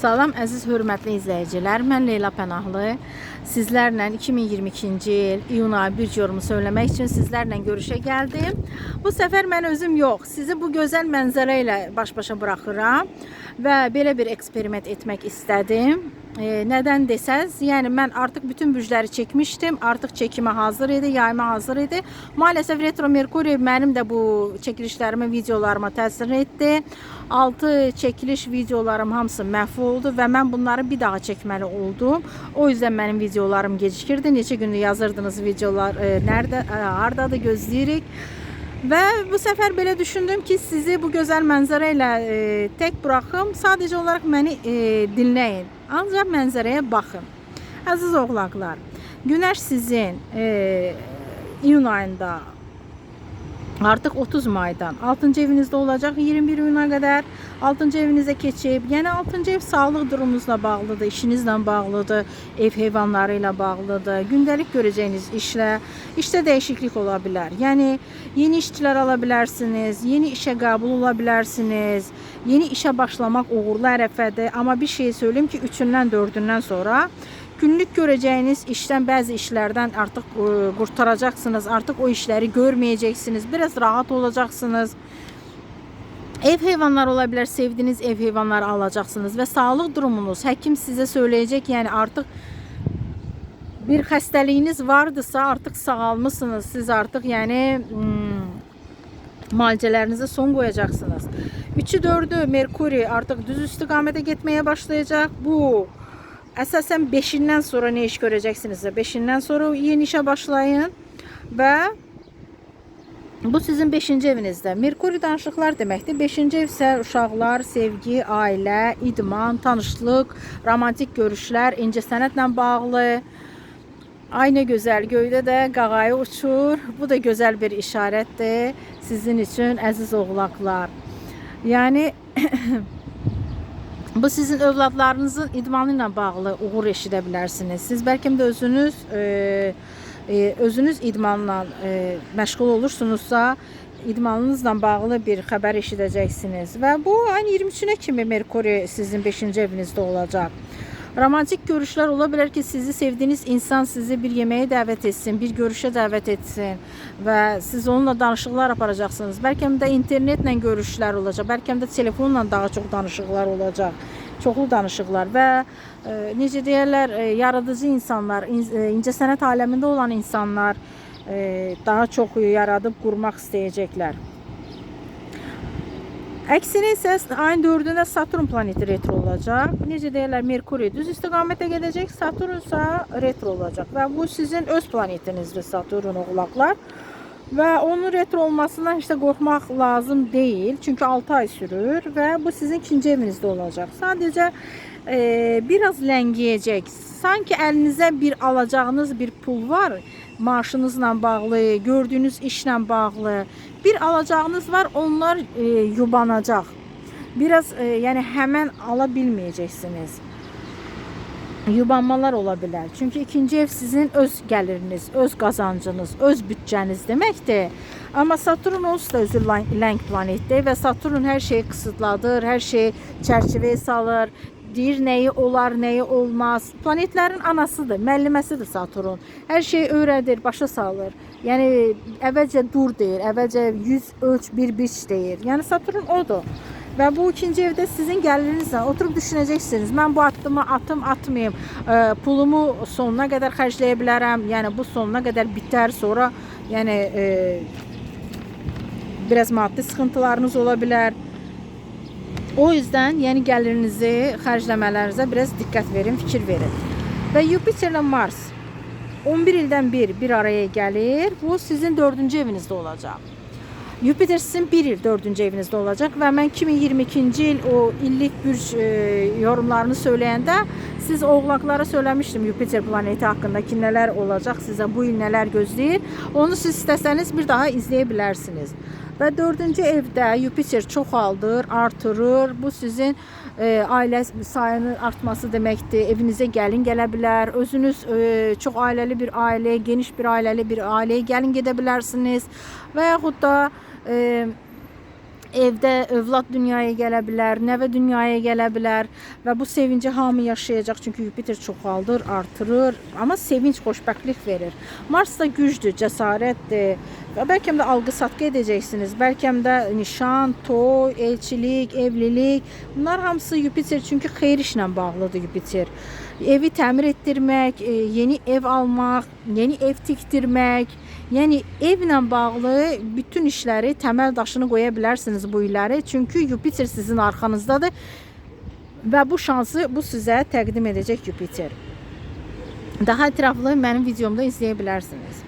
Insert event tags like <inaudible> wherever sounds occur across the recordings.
Salam əziz hörmətli izləyicilər. Mən Leyla Pənahlı. Sizlərlə 2022-ci il iyun ayı bir yorumu söyləmək üçün sizlərlə görüşə gəldim. Bu səfər mən özüm yox, sizi bu gözəl mənzərə ilə baş-başa buraxıram və belə bir eksperiment etmək istədim. E, nədən desəz, yəni mən artıq bütün bücləri çəkmişdim. Artıq çəkimə hazır idi, yayıma hazır idi. Maalesef Retro Mercury mənim də bu çəkilişlərimə, videolarıma təsir etdi. 6 çəkiliş videolarım hamısı məhv oldu və mən bunları bir daha çəkməli oldum. O yüzden mənim videolarım gecikirdi. Neçə gündür yazırdınız videolar e, nerede, e, hardadır gözləyirik. Və bu səfər belə düşündüm ki, sizi bu gözəl mənzərə ilə e, tək buraxım. Sadəcə olaraq e, dinləyin. Ancaq mənzərəyə baxın. Əziz oğlaqlar, günəş sizin e, iyun ayında Artıq 30 maydan 6-cı evinizdə olacaq 21 iyuna qədər 6-cı evinizə keçib. Yəni 6-cı ev sağlıq durumunuzla bağlıdır, işinizlə bağlıdır, ev heyvanları ilə bağlıdır. Gündəlik görəcəyiniz işlə, işdə dəyişiklik ola bilər. Yeni işçilər ala bilərsiniz, yeni işə qəbul ola bilərsiniz. Yeni işə başlamaq uğurlu ərəfədir, amma bir şey söyleyeyim ki, 3-dən 4-dən sonra günlük göreceğiniz işten bazı işlerden artık e, kurtaracaksınız. Artık o işleri görmeyeceksiniz. Biraz rahat olacaksınız. Ev heyvanları olabilir. Sevdiğiniz ev heyvanları alacaksınız ve sağlık durumunuz hekim size söyleyecek yani artık bir xəstəliyiniz vardısa artık sağalmısınız. Siz artık yani hmm, müalicələrinizə son qoyacaqsınız. 3'ü 4'ü Merkuri artık düz istiqamətə getməyə başlayacaq. Bu Əsasən 5-dən sonra ne iş görəcəksinizsə, 5-dən sonra yeni işə başlayın və bu sizin 5-ci evinizdə. Merkuri danışıqlar deməkdir. 5-ci ev isə uşaqlar, sevgi, ailə, idman, tanışlıq, romantik görüşlər, incəsənətlə bağlı. Ay nə gözəl, göydə də qağayı uçur. Bu da gözəl bir işarətdir sizin üçün əziz oğlaqlar. Yəni <clears throat> Bu sizin övladlarınızın idmanı ilə bağlı uğur eşidə bilərsiniz. Siz bəlkə də özünüz e, e, özünüz idmanla e, məşğul olursunuzsa, idmanınızla bağlı bir xəbər eşidəcəksiniz və bu ayın 23-nə kimi Merkuri sizin 5-ci evinizdə olacaq. Romantik görüşler olabilir ki sizi sevdiğiniz insan sizi bir yemeğe davet etsin, bir görüşe davet etsin ve siz onunla danışıqlar aparacaksınız. Belki də internetle görüşlər olacaq, belki də telefonla daha çok danışıqlar olacaq. Çoxlu danışıqlar və e, necə deyirlər, e, yaradıcı insanlar, in, e, incəsənət aləmində olan insanlar e, daha çox yaradıb qurmaq istəyəcəklər. Əksinə isə ayın 4-də Saturn planeti retro olacaq. Necə deyirlər, Merkuri düz istiqamətə gedəcək, Saturn isə retro olacaq və bu sizin öz planetinizdir Saturn oğlaqlar. Və onun retro olmasından işte qorxmaq lazım deyil. Çünki 6 ay sürür və bu sizin ikinci evinizdə olacaq. Sadəcə e, biraz ləngiyəcək. Sanki əlinizə bir alacağınız bir pul var maaşınızla bağlı, gördüğünüz işlə bağlı bir alacağınız var, onlar e, yubanacaq. Biraz e, yəni həmən ala bilməyəcəksiniz. Yubanmalar ola bilər. Çünki ikinci ev sizin öz gəliriniz, öz qazancınız, öz bütçəniz deməkdir. Amma Saturn onsuz da özü ləng planetdir və Saturn hər şeyi qısıtladır, hər şeyi çərçivəyə salır deyir nəyi olar, nəyi olmaz. Planetlərin anasıdır, müəlliməsidir Saturn. Hər şeyi öyrədir, başa salır. Yəni əvvəlcə dur deyir, əvvəlcə 100 ölç, bir biç deyir. Yəni Saturn odur. Və bu ikinci evdə sizin gəlirinizlə oturub düşünəcəksiniz. Mən bu addımı atım, atmayım. E, pulumu sonuna qədər xərcləyə bilərəm. Yəni bu sonuna qədər bitər. Sonra yəni e, biraz maddi sıxıntılarınız ola bilər. O yüzden yeni gəlirinizi, xərcləmələrinizə biraz dikkat verin, fikir verin. Və Jupiter ilə Mars 11 ildən bir bir araya gəlir. Bu sizin 4-cü evinizdə olacaq. Jupiter sizin 1 il 4-cü evinizdə olacaq və mən 2022-ci il o illik bürc e, yorumlarını söyləyəndə siz oğlaqlara söyləmişdim Jupiter planeti haqqındakı nələr olacaq, sizə bu il nələr gözləyir. Onu siz istəsəniz bir daha izləyə bilərsiniz. Və dördüncü evdə Jupiter çoxaldır, artırır. Bu sizin e, ailə sayının artması deməkdir. Evinizə gəlin gələ bilər. Özünüz e, çox ailəli bir ailə, geniş bir ailəli bir ailəyə gəlin gedə bilərsiniz. Və yaxud da e, evdə övlad dünyaya gələ bilər, nəvə dünyaya gələ bilər və bu sevinci hamı yaşayacaq çünki Yupiter çoxaldır, artırır, amma sevinç, xoşbəxtlik verir. Mars da gücdür, cəsarətdir. Və bəlkə də alqı-satqı edəcəksiniz. Bəlkə də nişan, toy, elçilik, evlilik. Bunlar hamısı Yupiter çünki xeyir işlə bağlıdır Yupiter. Evi təmir etdirmək, e, yeni ev almaq, yeni ev tikdirmək, yəni evlə bağlı bütün işləri, təməl daşını qoya bilərsiniz bu illəri. Çünki Yupiter sizin arxanızdadır və bu şansı bu sizə təqdim edəcək Yupiter. Daha ətraflı mənim videomda izləyə bilərsiniz.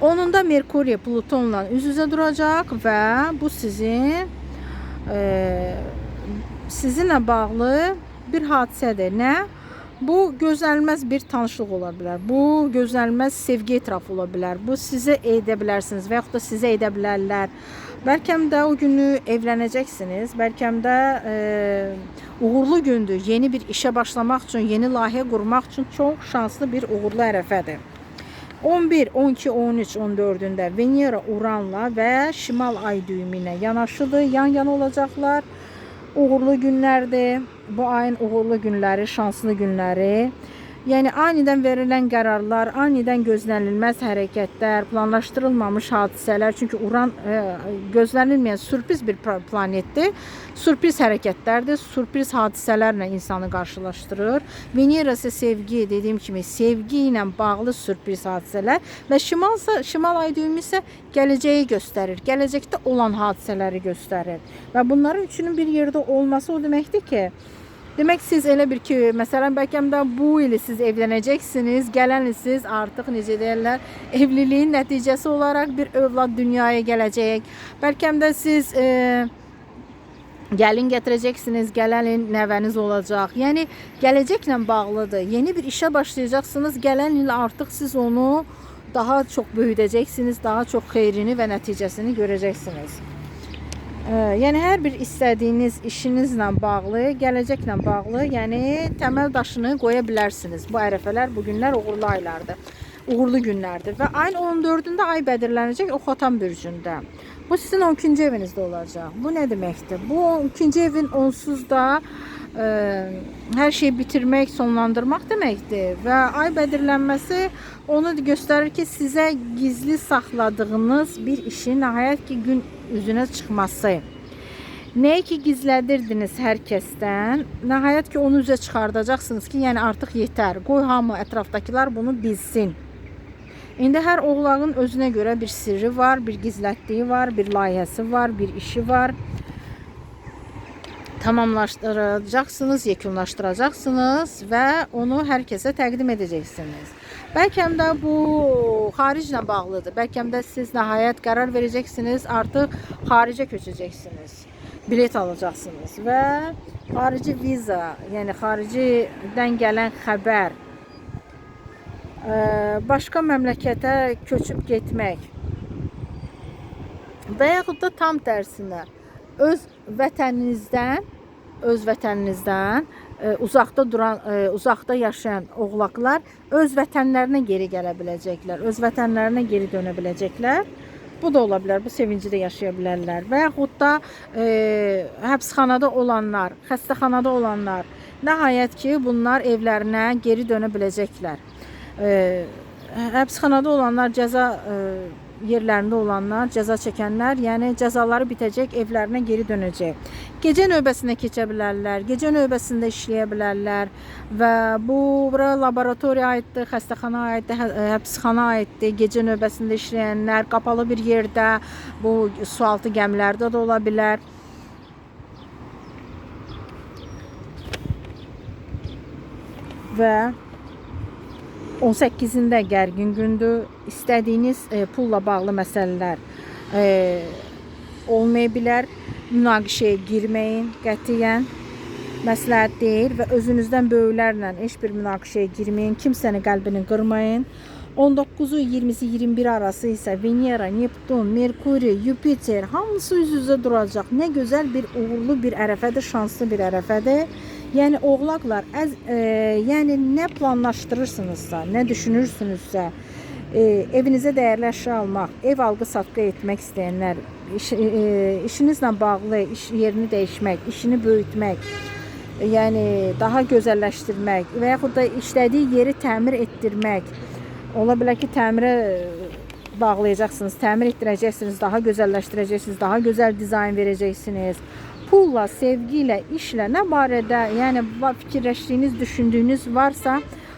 Onun da Merkuriye Plutonla üz-üzə duracaq və bu sizin e, sizinlə bağlı bir hadisədir. Nə? Bu gözlənilməz bir tanışlıq ola bilər. Bu gözlənilməz sevgi etirafı ola bilər. Bu sizə edə bilərsiniz və yaxud da sizə edə bilərlər. Bəlkə də o günü evlənəcəksiniz. Bəlkə də e, uğurlu gündür. Yeni bir işə başlamaq üçün, yeni layihə qurmaq üçün çox şanslı bir uğurlu ərəfədir. 11, 12, 13, 14'ünde Venera Uran'la ve Şimal Ay düğümü ilə yanaşıdır. Yan-yana olacaqlar. Uğurlu günlərdir. Bu ayın uğurlu günləri, şanslı günləri. Yəni anidən verilən qərarlar, anidən gözlənilməz hərəkətlər, planlaşdırılmamış hadisələr, çünki Uran e, gözlənilməyən sürpriz bir pla- planetdir. Sürpriz hərəkətlərdir, sürpriz hadisələrlə insanı qarşılaşdırır. Venera isə sevgi, dediyim kimi, sevgi ilə bağlı sürpriz hadisələr və şimal isə şimal ay düyümü isə gələcəyi göstərir. Gələcəkdə olan hadisələri göstərir. Və bunların üçünün bir yerdə olması o deməkdir ki, Demek siz elə bir ki, məsələn bəlkə də bu ili siz evlənəcəksiniz, gələn il siz artıq necə deyirlər, <laughs> evliliyin nəticəsi olaraq bir övlad dünyaya gələcək. Bəlkə də siz e, gəlin gətirəcəksiniz, gələn il nəvəniz olacaq. Yəni gələcəklə bağlıdır. Yeni bir işə başlayacaqsınız, gələn il artıq siz onu daha çox böyüdəcəksiniz, daha çox xeyrini və nəticəsini görəcəksiniz. Ee, yəni hər bir istədiyiniz işinizlə bağlı, gələcəklə bağlı, yəni təməl daşını qoya bilərsiniz. Bu ərəfələr bu günlər uğurlu aylardır. Uğurlu günlərdir və ayın 14-də ay bədirlənəcək Oxatan bürcündə. Bu sizin 12-ci evinizdə olacaq. Bu nə deməkdir? Bu 12-ci evin onsuz da e, hər şeyi bitirmək, sonlandırmaq deməkdir və ay bədirlənməsi onu göstərir ki, sizə gizli saxladığınız bir işin nəhayət ki gün üzünə çıxması. Nəyi ki gizlədirdiniz hər kəsdən, ki onu üzə çıxardacaqsınız ki, yəni artıq yetər. Qoy hamı ətrafdakılar bunu bilsin. İndi hər oğlağın özünə görə bir sirri var, bir gizlətdiyi var, bir layihəsi var, bir işi var. Tamamlaşdıracaqsınız, yekunlaşdıracaqsınız və onu hər kəsə təqdim edəcəksiniz. Bəlkə də bu xariclə bağlıdır. Bəlkə də siz nəhayət qərar verəcəksiniz, artıq xaricə köçəcəksiniz. Bilet alacaqsınız və xarici viza, yəni xaricidən gələn xəbər, ə, başqa məmləkətə köçüb getmək və yaxud da tam tərsinə öz vətəninizdən öz vətəninizdən e, uzaqda duran, e, uzaqda yaşayan oğlaqlar öz vətənlərinə geri gələ biləcəklər, öz vətənlərinə geri dönə biləcəklər. Bu da ola bilər, bu sevinci də yaşaya bilərlər. Və yaxud da e, həbsxanada olanlar, xəstəxanada olanlar, nəhayət ki, bunlar evlərinə geri dönə biləcəklər. E, həbsxanada olanlar cəza e, yerlərində olanlar, cəza çəkənlər, yəni cəzaları bitəcək, evlərinə geri dönəcək. Gecə növbəsinə keçə bilərlər, gecə növbəsində işləyə bilərlər və bu bura laboratoriya aiddir, xəstəxana aiddir, hə- həbsxana aiddir. Gecə növbəsində işləyənlər qapalı bir yerdə, bu sualtı gəmilərdə də ola bilər. Və 18-ində gərgin gündür. İstədiyiniz e, pulla bağlı məsələlər e, olmaya bilər. Münaqişəyə girməyin qətiyyən. Məsləhət deyil və özünüzdən böyüklərlə heç bir münaqişəyə girməyin. Kimsəni qəlbini qırmayın. 19-u 20-si 21 arası isə Venera, Neptun, Merkuri, Yupiter hamısı üz-üzə duracaq. Nə gözəl bir uğurlu bir ərəfədir, şanslı bir ərəfədir. Yəni oğlaqlar, əz, e, yəni nə planlaşdırırsınızsa, nə düşünürsünüzsə, e, evinizə dəyərli əşya almaq, ev alqı-satqı etmək istəyənlər, iş, e, işinizlə bağlı iş yerini dəyişmək, işini böyütmək, e, yəni daha gözəlləşdirmək və yaxud da işlədiyi yeri təmir etdirmək. Ola bilər ki, təmirə bağlayacaqsınız, təmir etdirəcəksiniz, daha gözəlləşdirəcəksiniz, daha gözəl dizayn verəcəksiniz. Pulla, sevgi ilə, işlə nə barədə, yəni fikirləşdiyiniz, düşündüyünüz varsa,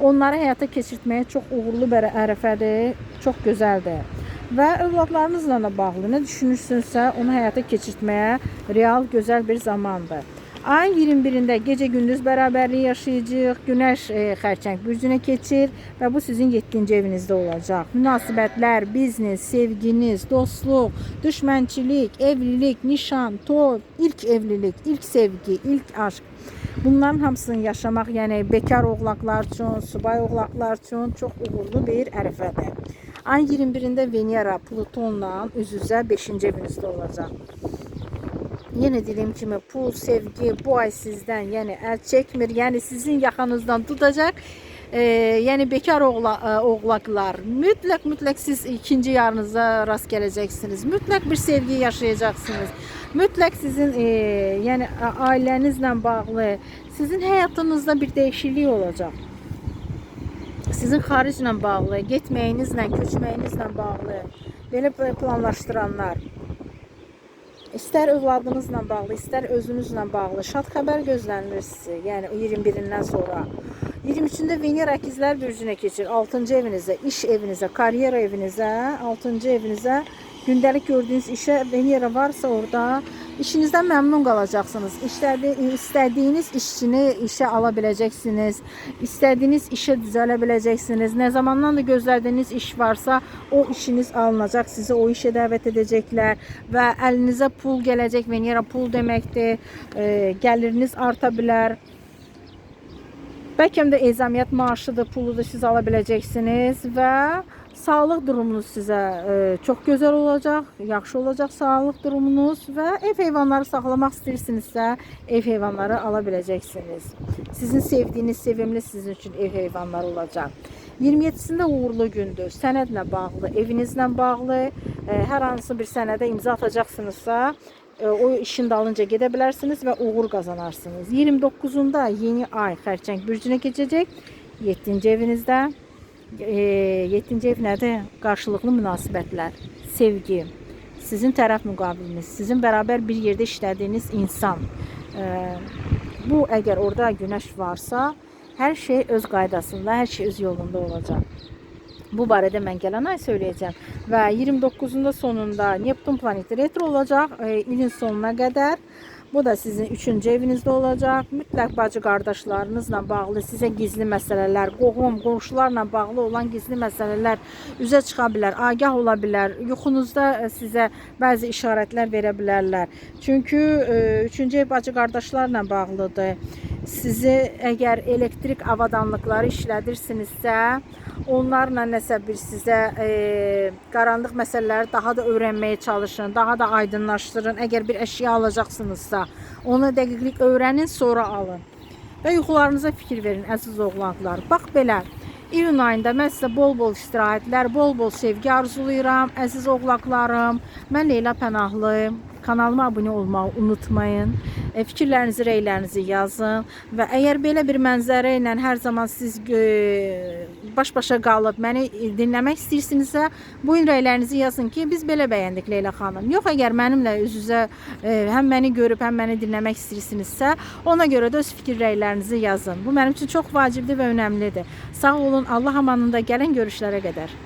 onları həyata keçirtməyə çox uğurlu bir ərəfədir, çox gözəldir. Və övladlarınızla da bağlı nə düşünürsünüzsə, onu həyata keçirtməyə real gözəl bir zamandır. Ayın 21-də gecə gündüz bərabərliyi yaşayacağıq. Günəş e, xərçəng bürcünə keçir və bu sizin 7-ci evinizdə olacaq. Münasibətlər, biznes, sevginiz, dostluq, düşmənçilik, evlilik, nişan, toy, ilk evlilik, ilk sevgi, ilk aşk. Bunların hamısını yaşamaq, yəni bekar oğlaqlar üçün, subay oğlaqlar üçün çox uğurlu bir ərəfədir. Ayın 21-də Venera Plutonla üz-üzə 5-ci evinizdə olacaq. Yenə dediyim kimi pul, sevgi bu ay sizdən, yəni əl çəkmir, yəni sizin yaxanızdan tutacaq. E, yəni bekar oğla, e, oğlaqlar mütləq mütləq siz ikinci yarınıza rast gələcəksiniz. Mütləq bir sevgi yaşayacaqsınız. Mütləq sizin e, yəni a- ailənizlə bağlı, sizin həyatınızda bir dəyişiklik olacaq. Sizin xariclə bağlı, getməyinizlə, köçməyinizlə bağlı belə planlaşdıranlar İstər övladınızla bağlı, istər özünüzlə bağlı şad xəbər gözlənilir sizə. Yəni o 21-dən sonra. 23-də Venera ikizlər bürcünə keçir. 6-cı evinizə, iş evinizə, karyera evinizə, 6-cı evinizə, gündəlik gördüyünüz işə Venera varsa orada işinizdən məmnun qalacaqsınız. İşlədi, istədiyiniz işçini işə ala biləcəksiniz. İstədiyiniz işə düzələ biləcəksiniz. Nə zamandan da gözlədiyiniz iş varsa, o işiniz alınacaq. Sizi o işə dəvət edəcəklər və əlinizə pul gələcək. Venera pul deməkdir. E, gəliriniz arta bilər. Bəlkə də ezamiyyət maaşıdır, pulu da siz ala biləcəksiniz və sağlıq durumunuz sizə e, çox gözəl olacaq, yaxşı olacaq sağlıq durumunuz və ev heyvanları saxlamaq istəyirsinizsə, ev heyvanları ala biləcəksiniz. Sizin sevdiyiniz, sevimli sizin üçün ev heyvanları olacaq. 27-sində uğurlu gündür. Sənədlə bağlı, evinizlə bağlı, e, hər hansı bir sənədə imza atacaqsınızsa, e, o işin dalınca gedə bilərsiniz və uğur qazanarsınız. 29-unda yeni ay xərçəng bürcünə keçəcək. 7-ci evinizdə. 7-ci ev nədir? Qarşılıqlı münasibətlər, sevgi, sizin tərəf müqabiliniz, sizin bərabər bir yerdə işlədiyiniz insan. E, Bu əgər orada günəş varsa, hər şey öz qaydasında, hər şey öz yolunda olacaq. Bu barədə mən gələn ay söyləyəcəm. Və 29-unda sonunda Neptun planeti retro olacaq e, ilin sonuna qədər. Bu da sizin 3-cü evinizdə olacaq. Mütləq bacı qardaşlarınızla bağlı sizə gizli məsələlər, qohum, qonşularla bağlı olan gizli məsələlər üzə çıxa bilər, agah ola bilər. Yuxunuzda e, sizə bəzi işarətlər verə bilərlər. Çünki 3-cü ev bacı qardaşlarla bağlıdır. Sizi əgər elektrik avadanlıqları işlədirsinizsə, onlarla nəsə bir sizə e, qaranlıq məsələləri daha da öyrənməyə çalışın, daha da aydınlaşdırın. Əgər bir əşya alacaqsınızsa, onu dəqiqlik öyrənin, sonra alın. Və yuxularınıza fikir verin, əziz oğlanlar. Bax belə. İyun ayında mən sizə bol-bol istirahətlər, bol-bol sevgi arzulayıram, əziz oğlaqlarım. Mən Leyla Pənahlı. Kanalıma abunə olmağı unutmayın. E, fikirlərinizi, rəylərinizi yazın və əgər belə bir mənzərə ilə hər zaman siz e, baş-başa qalıb məni dinləmək istəyirsinizsə, bu gün rəylərinizi yazın ki, biz belə bəyəndik Leyla xanım. Yox, əgər mənimlə üz-üzə e, həm məni görüb, həm məni dinləmək istəyirsinizsə, ona görə də öz fikir rəylərinizi yazın. Bu mənim üçün çox vacibdir və önəmlidir. Sağ olun, Allah amanında gələn görüşlərə qədər.